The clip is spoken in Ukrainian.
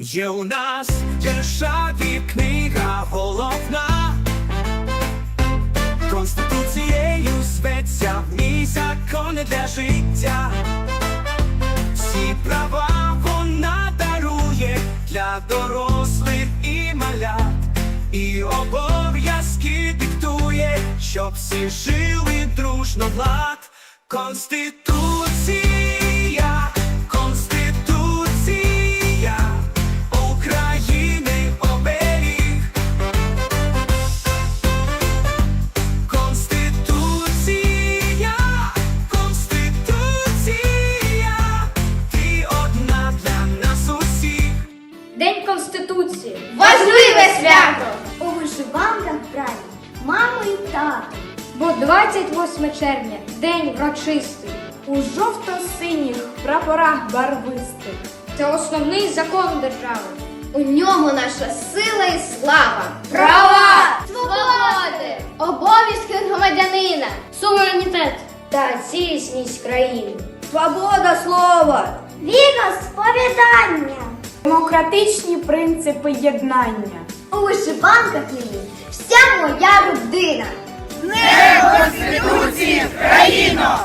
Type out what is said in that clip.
Є у нас державі книга головна, Конституцією зветься в ній закони для життя. Всі права вона дарує для дорослих і малят, і обов'язки диктує, щоб всі жили дружно в лад. Конституція, Конституції. Важливе свято! У вишиванках праві маму і тато. Бо 28 червня день врочистий. У жовто-синіх прапорах барвистих. Це основний закон держави. У ньому наша сила і слава, права, свободи, обов'язки громадянина, суверенітет та цілісність країни. Свобода слова. Віра сповідання. Демократичні принципи єднання. У вишиванках мені вся моя родина. Будемо